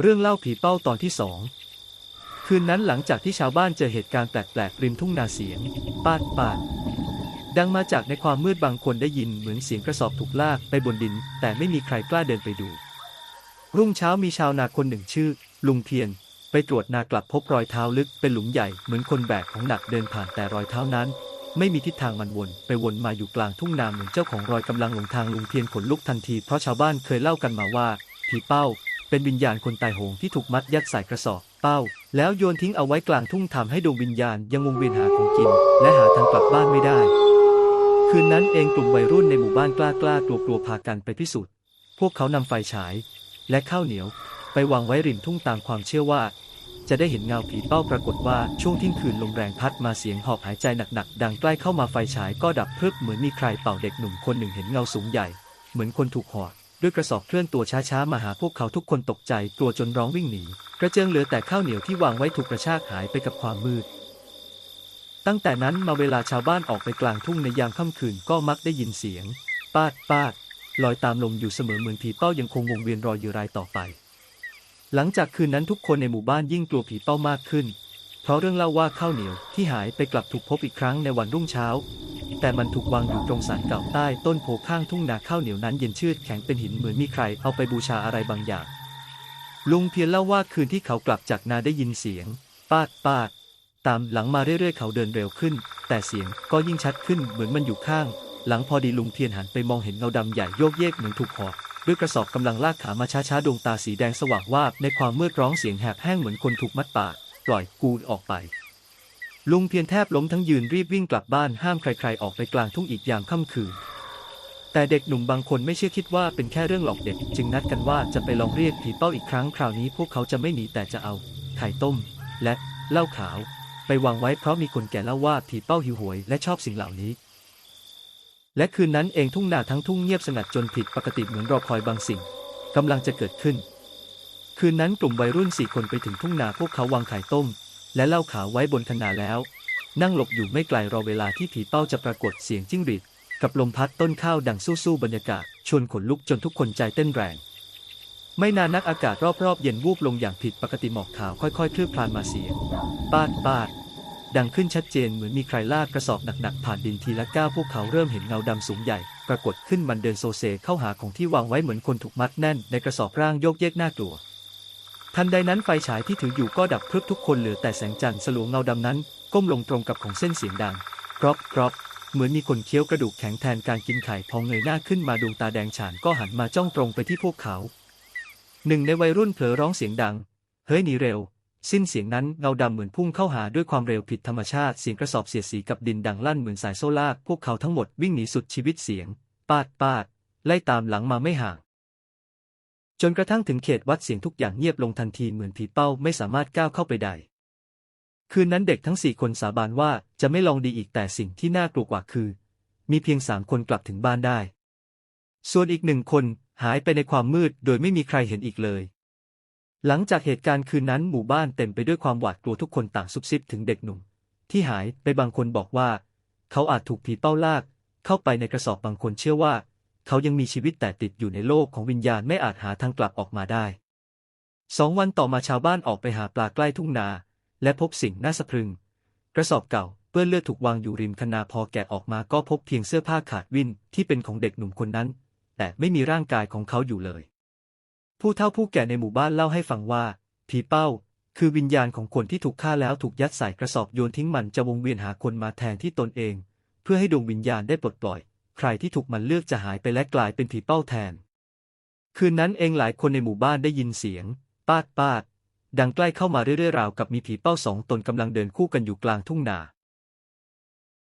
เรื่องเล่าผีเป้าตอนที่สองคืนนั้นหลังจากที่ชาวบ้านเจอเหตุการณ์แปลกๆริมทุ่งนาเสียง ปาดปาด ดังมาจากในความมืดบางคนได้ยินเหมือนเสียงกระสอบถูกลากไปบนดิน แต่ไม่มีใครกล้าเดินไปดู รุ่งเช้ามีชาวนาคนหนึ่งชื่อ ลุงเพียรไปตรวจนากลับพบรอยเท้าลึกเป็นหลุมใหญ่เหมือนคนแบกของหนักเดินผ่านแต่รอยเท้านั้น ไม่มีทิศทางมันวน ไปวนมาอยู่กลางทุ่งนาเหมือนเจ้าของรอยกำลังหลงทางลุงเพียรขนลุกทันทีเพราะชาวบ้านเคยเล่ากันมาว่าผีเป้า เป็นวิญญาณคนตายโหงที่ถูกมัดยัดใส่กระสอบเป้า แล้วโยนทิ้งเอาไว้กลางทุ่งทำให้ดวงวิญญาณยังวงเวียนหาของกิน และหาทางกลับบ้านไม่ได้ คืนนั้นเองกลุ่มวัยรุ่นในหมู่บ้านกล้ากล้ากลัวกลัวพากันไปพิสูจน์ พวกเขานำไฟฉาย และข้าวเหนียว ไปวางไว้ริมทุ่งตามความเชื่อว่า จะได้เห็นเงาผีเป้าปรากฏว่าช่วงที่ยงคืนลมแรงพัดมาเสียงหอบหายใจหนักๆดังใกล้เข้ามาไฟฉายก็ดับพรึบเหมือนมีใครเป่าเด็กหนุ่มคนหนึ่งเห็นเงาสูงใหญ่ เหมือนคนถูกหอด ด้วยกระสอบเคลื่อนตัวช้าๆมาหาพวกเขาทุกคนตกใจกลัวจนร้องวิ่งหนี กระเจิงเหลือแต่ข้าวเหนียวที่วางไว้ถูกกระชากหายไปกับความมืด ตั้งแต่นั้นมาเวลาชาวบ้านออกไปกลางทุ่งในยามค่ำคืนก็มักได้ยินเสียง ปาดปาดลอยตามลมอยู่เสมอเหมือนผีเป้ายังคงวงเวียนรอยอยู่รายต่อไป หลังจากคืนนั้นทุกคนในหมู่บ้านยิ่งกลัวผีเป้ามากขึ้น เพราะเรื่องเล่าว่าข้าวเหนียวที่หายไปกลับถูกพบอีกครั้งในวันรุ่งเช้า แต่มันถูกวางอยู่ตรงศาลเก่าใต้ต้นโพข้างทุ่งนาข้าวเหนียวนั้นเย็นชืดแข็งเป็นหินเหมือนมีใครเอาไปบูชาอะไรบางอย่าง ลุงเพียรเล่าว่าคืนที่เขากลับจากนาได้ยินเสียง ปาดปาดตามหลังมาเรื่อยๆ เขาเดินเร็วขึ้น แต่เสียงก็ยิ่งชัดขึ้นเหมือนมันอยู่ข้าง หลังพอดีลุงเพียรหันไปมองเห็นเงาดำใหญ่โยกเยกเหมือนถูกหอกด้วยกระสอบกำลังลากขามาช้าๆดวงตาสีแดงสว่างวาบในความมืดร้องเสียงแหบแห้งเหมือนคนถูกมัดปากปล่อยกูออกไป ลุงเพียรแทบล้มทั้งยืนรีบวิ่งกลับบ้านห้ามใครๆออกไปกลางทุ่งอีกยามค่ำคืน แต่เด็กหนุ่มบางคนไม่เชื่อคิดว่าเป็นแค่เรื่องหลอกเด็ก จึงนัดกันว่าจะไปลองเรียกผีเป้าอีกครั้งคราวนี้พวกเขาจะไม่หนีแต่จะเอาไข่ต้ม และเหล้าขาว ไปวางไว้เพราะมีคนแก่เล่าว่าผีเป้าหิวโหวยและชอบสิ่งเหล่านี้ และคืนนั้นเองทุ่งนาทั้งทุ่งเงียบสงัดจนผิดปกติเหมือนรอคอยบางสิ่งกำลังจะเกิดขึ้น คืนนั้นกลุ่มวัยรุ่นสี่คนไปถึงทุ่งนาพวกเขาวางไข่ต้ม และเล้าขาวไว้บนคนาแล้ว นั่งหลบอยู่ไม่ไกลรอเวลาที่ผีเป้าจะปรากฏเสียงจิ้งหรีดกับลมพัดต้นข้าวดังสู้ๆบรรยากาศ ชวนขนลุกจนทุกคนใจเต้นแรง ไม่นานนักอากาศรอบๆ เย็นวูบลงอย่างผิดปกติหมอกขาวค่อยๆ คลืบคลานมาเสียงปาดปาดดังขึ้นชัดเจนเหมือนมีใครลากกระสอบหนักๆ ผ่านดินทีละก้าวพวกเขาเริ่มเห็นเงาดำสูงใหญ่ ปรากฏขึ้นมันเดินโซเซเข้าหาของที่วางไว้เหมือนคนถูกมัดแน่นในกระสอบร่างโยกเยกน่ากลัว ทันใดนั้นไฟฉายที่ถืออยู่ก็ดับพรึบทุกคนเหลือแต่แสงจันทร์สลัวเงาดำนั้น ก้มลงตรงกับของเส้นเสียงดังกรอบกรอบเหมือนมีคนเคี้ยวกระดูกแข็งแทนการกินไข่พอเงยหน้าขึ้นมาดวงตาแดงฉานก็หันมาจ้องตรงไปที่พวกเขา หนึ่งในวัยรุ่นเผลอร้องเสียงดัง เฮ้ยหนีเร็ว สิ้นเสียงนั้นเงาดำเหมือนพุ่งเข้าหาด้วยความเร็วผิดธรรมชาติเสียงกระสอบเสียดสีกับดินดังลั่นเหมือนสายโซ่ลาก พวกเขาทั้งหมดวิ่งหนีสุดชีวิตเสียง ปาดปาดไล่ตามหลังมาไม่ห่าง จนกระทั่งถึงเขตวัดเสียงทุกอย่างเงียบลงทันทีเหมือนผีเป้าไม่สามารถก้าวเข้าไปได้ คืนนั้นเด็กทั้งสี่คนสาบานว่าจะไม่ลองดีอีกแต่สิ่งที่น่ากลัวกว่าคือ มีเพียงสามคนกลับถึงบ้านได้ ส่วนอีกหนึ่งคนหายไปในความมืดโดยไม่มีใครเห็นอีกเลย หลังจากเหตุการณ์คืนนั้นหมู่บ้านเต็มไปด้วยความหวาดกลัวทุกคนต่างซุบซิบถึงเด็กหนุ่ม ที่หายไปบางคนบอกว่า เขาอาจถูกผีเป้าลาก เข้าไปในกระสอบบางคนเชื่อว่า เขายังมีชีวิตแต่ติดอยู่ในโลกของวิญญาณไม่อาจหาทางกลับออกมาได้สองวันต่อมาชาวบ้านออกไปหาปลาใกล้ทุ่งนา และพบสิ่งน่าสะพรึง กระสอบเก่าเปื้อนเลือดถูกวางอยู่ริมคนาพอแกะออกมาก็พบเพียงเสื้อผ้าขาดวินที่เป็นของเด็กหนุ่มคนนั้น แต่ไม่มีร่างกายของเขาอยู่เลย ผู้เฒ่าผู้แก่ในหมู่บ้านเล่าให้ฟังว่า ผีเป้า คือวิญญาณของคนที่ถูกฆ่าแล้วถูกยัดใส่กระสอบโยนทิ้งมันจะวงเวียนหาคนมาแทนที่ตนเอง เพื่อให้ดวงวิญญาณได้ปลดปล่อย ใครที่ถูกมันเลือกจะหายไปและกลายเป็นผีเป้าแทน คืนนั้นเองหลายคนในหมู่บ้านได้ยินเสียง ปาดปาดดังใกล้เข้ามาเรื่อยๆราวกับมีผีเป้าสองตนกำลังเดินคู่กันอยู่กลางทุ่งนา